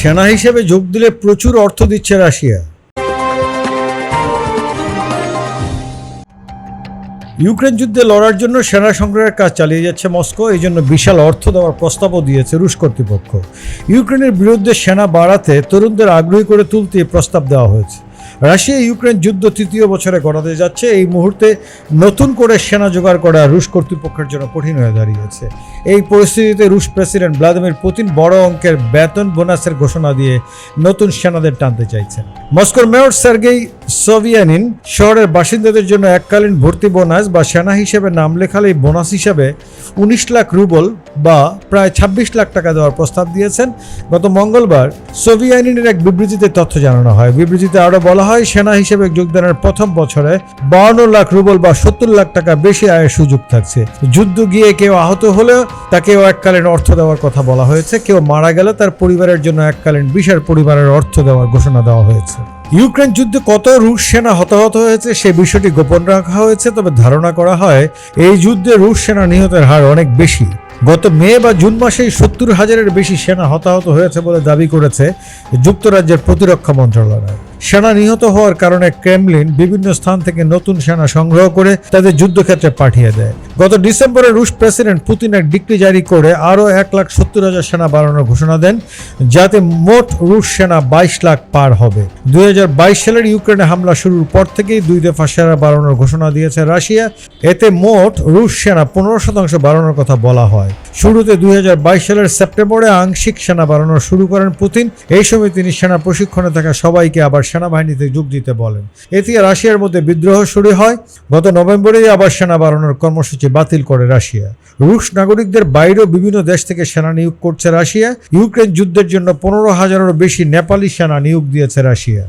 সেনা হিসেবে যোগ দিলে প্রচুর অর্থ দিচ্ছে রাশিয়া। ইউক্রেন যুদ্ধে লড়ার জন্য সেনা সংগ্রহের কাজ চালিয়ে যাচ্ছে মস্কো, এই জন্য বিশাল অর্থ দেওয়ার প্রস্তাবও দিয়েছে রুশ কর্তৃপক্ষ। ইউক্রেনের বিরুদ্ধে সেনা বাড়াতে তরুণদের আগ্রহী করে তুলতে প্রস্তাব দেওয়া হয়েছে। রাশিয়া, ইউক্রেন যুদ্ধ তৃতীয় বছরে গড়াতে যাচ্ছে। এই মুহূর্তে নতুন করে সেনা জোগাড় করা রুশ কর্তৃপক্ষের জন্য কঠিন হয়ে দাঁড়িয়েছে। এই পরিস্থিতিতে রুশ প্রেসিডেন্ট ভ্লাদিমির পুতিন বড় অঙ্কের বেতন বোনাসের ঘোষণা দিয়ে নতুন সেনাদের টানতে চাইছেন। মস্কোর মেয়র সার্গেই সোভিয়ানিন শহরের বাসিন্দাদের জন্য এককালীন ভর্তি বোনাস বা সেনা হিসেবে নাম লেখালেই বোনাস হিসাবে উনিশ লাখ রুবল বা প্রায় ছাব্বিশ লাখ টাকা দেওয়ার প্রস্তাব দিয়েছেন। গত মঙ্গলবার সোভিয়ানিনের এক বিবৃতিতে তথ্য জানানো হয়। বিবৃতিতে আরও বলা হয়, সেনা হিসেবে যোগদানের প্রথম বছরে বাউন্ন লাখ রুবল বা সত্তর লাখ টাকা বেশি আয়ের সুযোগ থাকছে। যুদ্ধ গিয়ে কেউ আহত হলেও তাকেও এককালীন অর্থ দেওয়ার কথা বলা হয়েছে। কেউ মারা গেলে তার পরিবারের জন্য এককালীন বিশাল পরিবারের অর্থ দেওয়ার ঘোষণা দেওয়া হয়েছে। ইউক্রেন যুদ্ধে কত রুশ সেনা হতাহত হয়েছে সে বিষয়টি গোপন রাখা হয়েছে, তবে ধারণা করা হয় এই যুদ্ধে রুশ সেনা নিহতের হার অনেক বেশি। গত মে বা জুন মাসেই সত্তর হাজারের বেশি সেনা হতাহত হয়েছে বলে দাবি করেছে যুক্তরাজ্যের প্রতিরক্ষা মন্ত্রণালয়। সেনা নিহত হওয়ার কারণে ক্রেমলিন বিভিন্ন স্থান থেকে নতুন সেনা সংগ্রহ করে তাদের যুদ্ধক্ষেত্রে পাঠিয়ে দেয়। গত ডিসেম্বরে রুশ প্রেসিডেন্ট পুতিন এক ডিক্রি জারি করে আরও এক লাখ সত্তর হাজার সেনা বাড়ানোর ঘোষণা দেন, যাতে মোট রুশ সেনা বাইশ লাখ পার হবে। দু হাজার বাইশ সালের ইউক্রেনে হামলা শুরুর পর থেকেই দুই দফা সেনা বাড়ানোর ঘোষণা দিয়েছে রাশিয়া। এতে মোট রুশ সেনা পনেরো শতাংশ বাড়ানোর কথা বলা হয়। শুরুতে দুই হাজার বাইশ সালের সেপ্টেম্বরে আংশিক সেনা বাড়ানো শুরু করেন পুতিন। এই সময় তিনি সেনা প্রশিক্ষণে থাকা সবাইকে আবার সেনাবাহিনীতে যোগ দিতে বলেন। এতে রাশিয়ার মধ্যে বিদ্রোহ শুরু হয়। গত নভেম্বরেই আবার সেনা বাড়ানোর কর্মসূচি বাতিল করে রাশিয়া। রুশ নাগরিকদের বাইরেও বিভিন্ন দেশ থেকে সেনা নিয়োগ করছে রাশিয়া। ইউক্রেন যুদ্ধের জন্য পনেরো হাজারেরও বেশি নেপালি সেনা নিয়োগ দিয়েছে রাশিয়া।